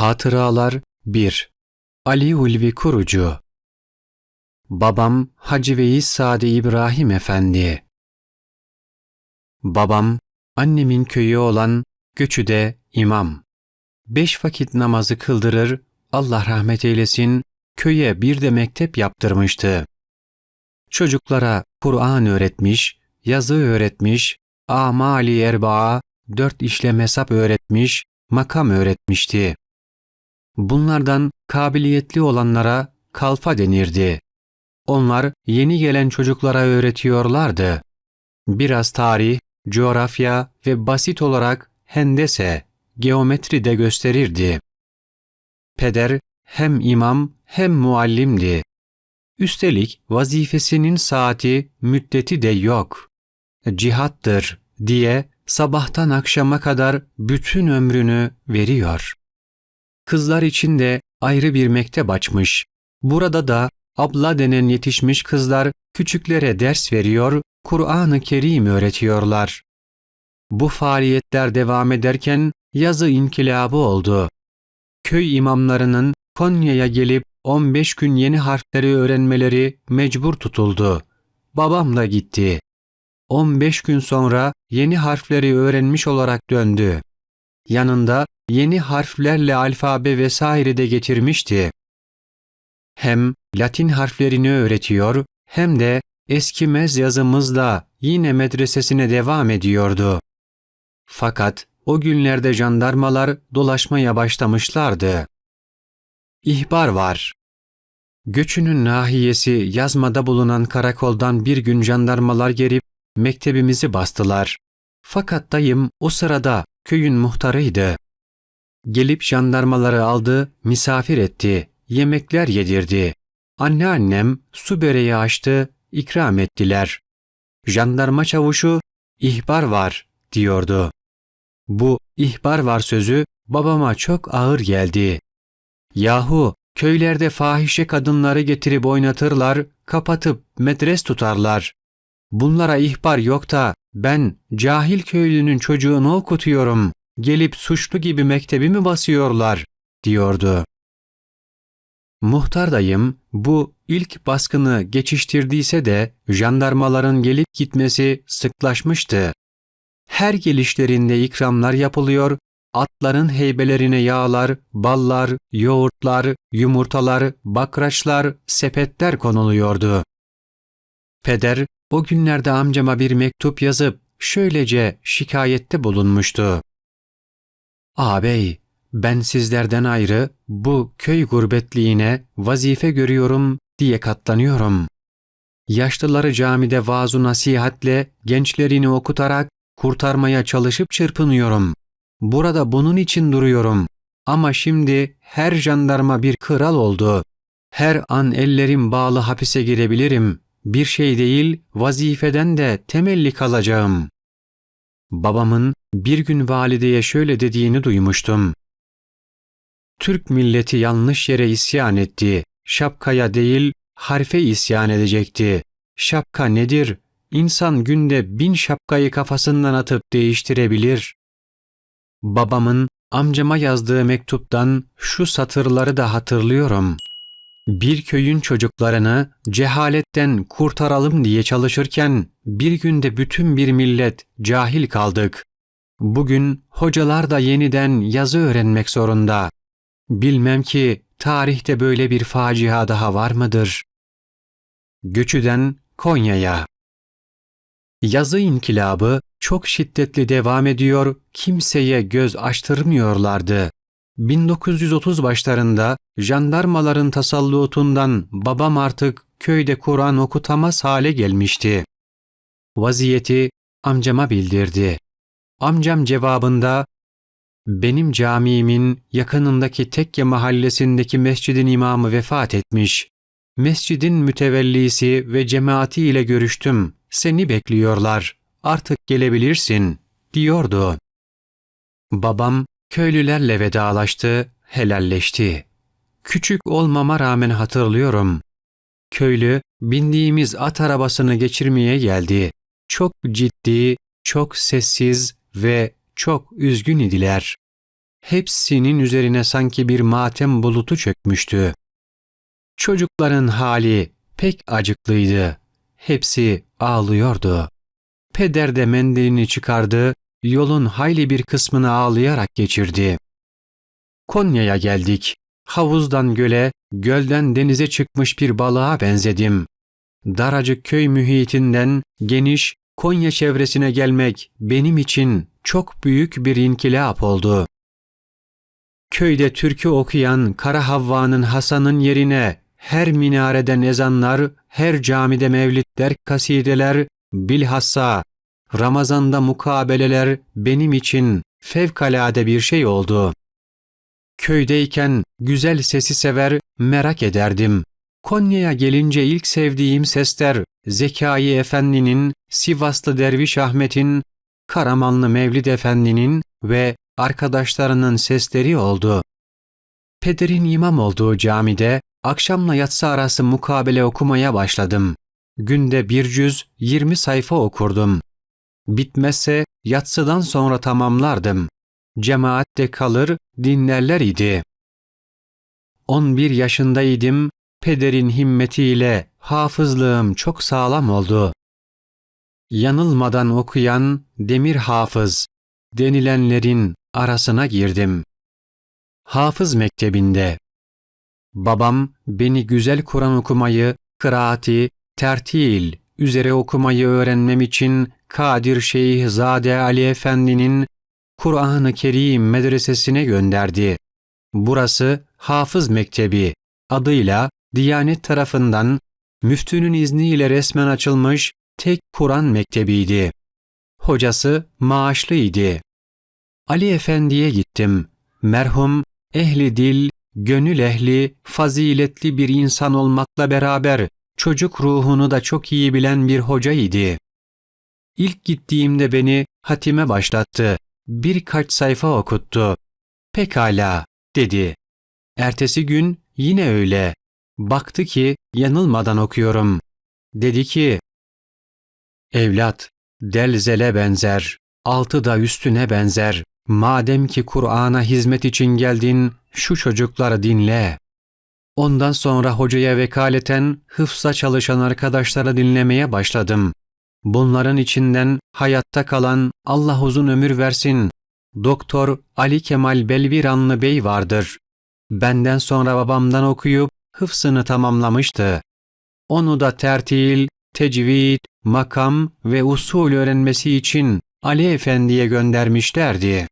Hatıralar 1 Ali Ulvi Kurucu Babam Hacı Veys Sade İbrahim Efendi Babam, annemin köyü olan Göçü'de imam. Beş vakit namazı kıldırır, Allah rahmet eylesin, köye bir de mektep yaptırmıştı. Çocuklara Kur'an öğretmiş, yazı öğretmiş, amali erbaa, dört işlem hesap öğretmiş, makam öğretmişti. Bunlardan kabiliyetli olanlara kalfa denirdi. Onlar yeni gelen çocuklara öğretiyorlardı. Biraz tarih, coğrafya ve basit olarak hendese, geometri de gösterirdi. Peder hem imam hem muallimdi. Üstelik vazifesinin saati, müddeti de yok. Cihattır diye sabahtan akşama kadar bütün ömrünü veriyor. Kızlar için de ayrı bir mektep açmış. Burada da abla denen yetişmiş kızlar küçüklere ders veriyor, Kur'an-ı Kerim öğretiyorlar. Bu faaliyetler devam ederken yazı inkılabı oldu. Köy imamlarının Konya'ya gelip 15 gün yeni harfleri öğrenmeleri mecbur tutuldu. Babam da gitti. 15 gün sonra yeni harfleri öğrenmiş olarak döndü. Yanında yeni harflerle alfabe vesaire de getirmişti. Hem Latin harflerini öğretiyor hem de eskimez yazımızla yine medresesine devam ediyordu. Fakat o günlerde jandarmalar dolaşmaya başlamışlardı. İhbar var. Göçünün nahiyesi yazmada bulunan karakoldan bir gün jandarmalar gelip mektebimizi bastılar. Fakat dayım o sırada köyün muhtarıydı. Gelip jandarmaları aldı, misafir etti, yemekler yedirdi. Anneannem su böreği açtı, ikram ettiler. Jandarma çavuşu, ihbar var, diyordu. Bu ihbar var sözü babama çok ağır geldi. Yahu köylerde fahişe kadınları getirip oynatırlar, kapatıp medres tutarlar. Bunlara ihbar yok da ben cahil köylünün çocuğunu okutuyorum. Gelip suçlu gibi mektebi mi basıyorlar, diyordu. Muhtar dayım bu ilk baskını geçiştirdiyse de jandarmaların gelip gitmesi sıklaşmıştı. Her gelişlerinde ikramlar yapılıyor, atların heybelerine yağlar, ballar, yoğurtlar, yumurtalar, bakraçlar, sepetler konuluyordu. Peder o günlerde amcama bir mektup yazıp şöylece şikayette bulunmuştu. Ağabey, ben sizlerden ayrı bu köy gurbetliğine vazife görüyorum diye katlanıyorum. Yaşlıları camide vaaz nasihatle gençlerini okutarak kurtarmaya çalışıp çırpınıyorum. Burada bunun için duruyorum. Ama şimdi her jandarma bir kral oldu. Her an ellerim bağlı hapise girebilirim. Bir şey değil, vazifeden de temelli kalacağım. Babamın bir gün valideye şöyle dediğini duymuştum. Türk milleti yanlış yere isyan etti. Şapkaya değil, harfe isyan edecekti. Şapka nedir? İnsan günde bin şapkayı kafasından atıp değiştirebilir. Babamın amcama yazdığı mektuptan şu satırları da hatırlıyorum. Bir köyün çocuklarını cehaletten kurtaralım diye çalışırken bir günde bütün bir millet cahil kaldık. Bugün hocalar da yeniden yazı öğrenmek zorunda. Bilmem ki tarihte böyle bir facia daha var mıdır? Göçüden Konya'ya Yazı inkılabı çok şiddetli devam ediyor, kimseye göz açtırmıyorlardı. 1930 başlarında jandarmaların tasallutundan babam artık köyde Kur'an okutamaz hale gelmişti. Vaziyeti amcama bildirdi. Amcam cevabında benim camiimin yakınındaki Tekke mahallesindeki mescidin imamı vefat etmiş. Mescidin mütevellisi ve cemaati ile görüştüm. Seni bekliyorlar. Artık gelebilirsin, diyordu. Babam köylülerle vedalaştı, helalleşti. Küçük olmama rağmen hatırlıyorum. Köylü bindiğimiz at arabasını geçirmeye geldi. Çok ciddi, çok sessiz ve çok üzgün idiler. hepsinin üzerine sanki bir matem bulutu çökmüştü. Çocukların hali pek acıklıydı. Hepsi ağlıyordu. Peder de mendilini çıkardı, yolun hayli bir kısmını ağlayarak geçirdi. Konya'ya geldik. Havuzdan göle, gölden denize çıkmış bir balığa benzedim. Daracık köy mühitinden geniş Konya çevresine gelmek benim için çok büyük bir inkılap oldu. Köyde türkü okuyan Kara Havva'nın Hasan'ın yerine her minareden ezanlar, her camide mevlitler, kasideler, bilhassa Ramazanda mukabeleler benim için fevkalade bir şey oldu. Köydeyken güzel sesi sever, merak ederdim. Konya'ya gelince ilk sevdiğim sesler Zekai Efendi'nin, Sivaslı Derviş Ahmet'in, Karamanlı Mevlid Efendi'nin ve arkadaşlarının sesleri oldu. Pederin imam olduğu camide akşamla yatsı arası mukabele okumaya başladım. Günde bir cüz 20 sayfa okurdum. Bitmezse yatsıdan sonra tamamlardım. Cemaatte kalır, dinlerler idi. 11 yaşındaydım, pederin himmetiyle hafızlığım çok sağlam oldu. Yanılmadan okuyan demir hafız denilenlerin arasına girdim. Hafız mektebinde. Babam beni güzel Kur'an okumayı, kıraati, tertil üzere okumayı öğrenmem için Kadir Şeyh Zade Ali Efendi'nin Kur'an-ı Kerim medresesine gönderdi. Burası Hafız Mektebi adıyla Diyanet tarafından müftünün izniyle resmen açılmış tek Kur'an mektebiydi. Hocası maaşlıydı. Ali Efendi'ye gittim. Merhum, ehli dil, gönül ehli, faziletli bir insan olmakla beraber çocuk ruhunu da çok iyi bilen bir hocaydı. İlk gittiğimde beni hatime başlattı. Birkaç sayfa okuttu. Pekala, dedi. Ertesi gün yine öyle. Baktı ki yanılmadan okuyorum. Dedi ki, Evlat, delzele benzer, altı da üstüne benzer. Madem ki Kur'an'a hizmet için geldin, şu çocukları dinle. Ondan sonra hocaya vekaleten hıfza çalışan arkadaşları dinlemeye başladım. Bunların içinden hayatta kalan Allah uzun ömür versin. Doktor Ali Kemal Belviranlı Bey vardır. Benden sonra babamdan okuyup hıfsını tamamlamıştı. Onu da tertil, tecvid, makam ve usul öğrenmesi için Ali Efendi'ye göndermişlerdi.